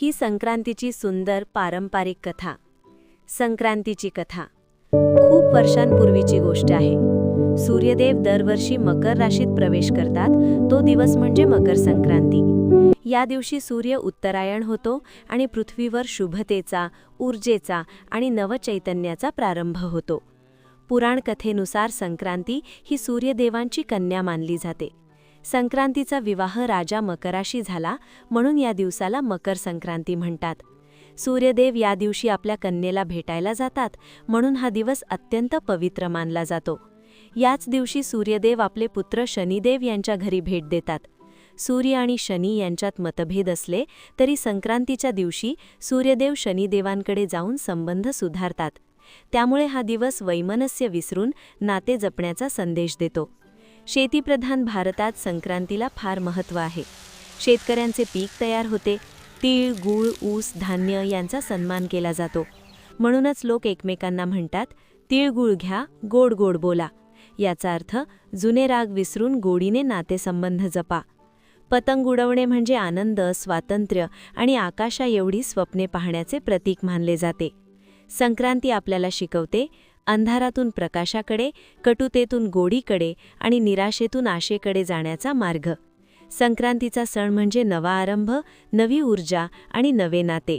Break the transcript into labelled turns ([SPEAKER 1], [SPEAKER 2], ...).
[SPEAKER 1] ही संक्रांतीची सुंदर पारंपरिक कथा. संक्रांतीची कथा. खूप वर्षांपूर्वीची गोष्ट आहे. सूर्यदेव दरवर्षी मकर राशीत प्रवेश करतात. तो दिवस म्हणजे मकर संक्रांती. या दिवशी सूर्य उत्तरायण होतो आणि पृथ्वीवर शुभतेचा ऊर्जेचा आणि नवचैतन्याचा प्रारंभ होतो. पुराण कथेनुसार संक्रांती ही सूर्यदेवांची कन्या मानली जाते. संक्रांतीचा विवाह राजा मकराशी झाला म्हणून या दिवसाला मकर संक्रांती म्हणतात. सूर्यदेव या दिवशी आपल्या कन्येला भेटायला जातात म्हणून हा दिवस अत्यंत पवित्र मानला जातो. याच दिवशी सूर्यदेव आपले पुत्र शनिदेव यांच्या घरी भेट देतात. सूर्य आणि शनी यांच्यात मतभेद असले तरी संक्रांतीच्या दिवशी सूर्यदेव शनिदेवांकडे जाऊन संबंध सुधारतात. त्यामुळे हा दिवस वैमनस्य विसरून नाते जपण्याचा संदेश देतो. शेतीप्रधान भारतात संक्रांतीला फार महत्त्व आहे. शेतकऱ्यांचे पीक तयार होते. तीळ गूळ ऊस धान्य यांचा सन्मान केला जातो. म्हणूनच लोक एकमेकांना म्हणतात तिळगुळ घ्या गोड गोड बोला. याचा अर्थ जुने राग विसरून गोडीने नातेसंबंध जपा. पतंग उडवणे म्हणजे आनंद स्वातंत्र्य आणि आकाशा एवढी स्वप्ने पाहण्याचे प्रतीक मानले जाते. संक्रांती आपल्याला शिकवते अंधारातून प्रकाशाकडे कटुतेतून गोडीकडे आणि निराशेतून आशेकडे जाण्याचा मार्ग. संक्रांतीचा सण म्हणजे नवा आरंभ नवी ऊर्जा आणि नवे नाते.